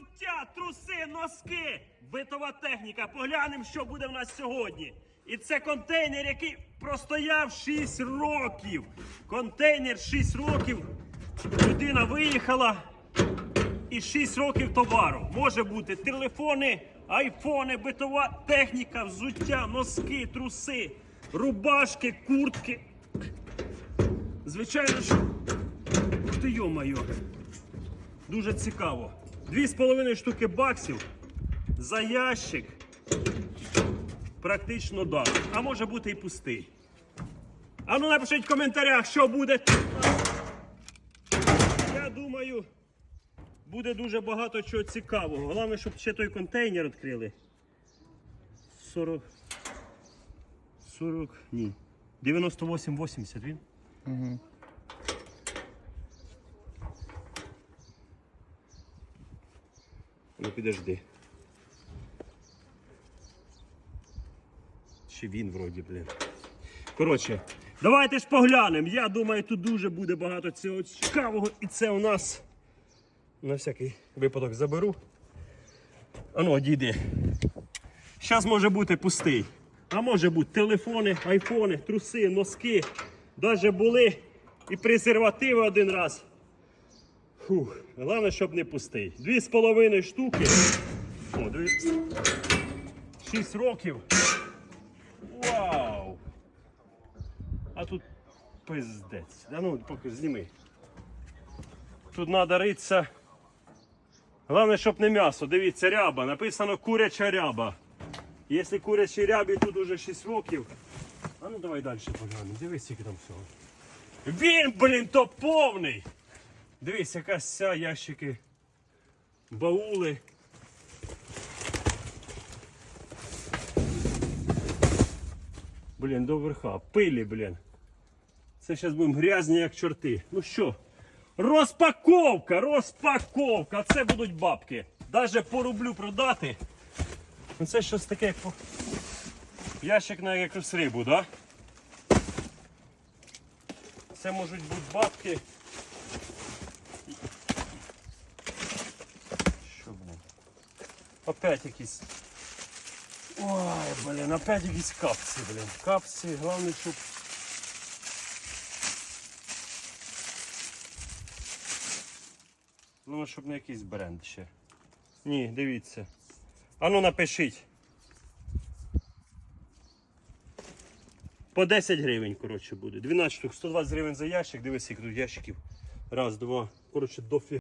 Взуття, труси, носки, битова техніка. Поглянемо, що буде в нас сьогодні. І це контейнер, який простояв 6 років. Контейнер 6 років. Людина виїхала і 6 років товару. Може бути телефони, айфони, битова техніка, взуття, носки, труси, рубашки, куртки. Звичайно, що. Ти йо-моє. Дуже цікаво. Дві з половиною штуки баксів за ящик. Практично да. А може бути і пустий. А ну напишіть в коментарях, що буде. Я думаю, буде дуже багато чого цікавого. Головне, щоб ще той контейнер відкрили. 40. 40. Ні. 98-80 він. Ну підожди. Чи він вроді, блін. Коротше, давайте ж поглянемо. Я думаю, тут дуже буде багато цього цікавого. І це у нас на всякий випадок заберу. Ану, одійди. Зараз може бути пустий. А може бути телефони, айфони, труси, носки. Даже були і презервативи один раз. Фух, головне, щоб не пустий. Дві з половиною штуки. О, дві... Шість років. Вау! А тут пиздець. Да ну, поки зніми. Тут треба ритися. Головне, щоб не м'ясо. Дивіться, ряба. Написано куряча ряба. Якщо курячій рябі тут уже 6 років. А ну давай далі поглянемо. Дивись, скільки там всього. Він, блін, то повний! Дивись, якась ця ящики, баули. Блін, до верха. Пилі, блін. Це зараз будемо грязні, як чорти. Ну що? Розпаковка! Розпаковка! Це будуть бабки. Даже по рублю продати. Ну це щось таке, як ящик на якусь рибу, да? Це можуть бути бабки. Що, блін? Опять якісь. Ой, блін, опять якісь капці, блін. Капці, головне, щоб. Ну, щоб не якийсь бренд ще. Ні, дивіться. Ану напишіть. По 10 гривень, коротше, буде. 12 штук, 120 гривень за ящик. Дивись, скільки тут ящиків. Раз, два. Коротше, дофіга.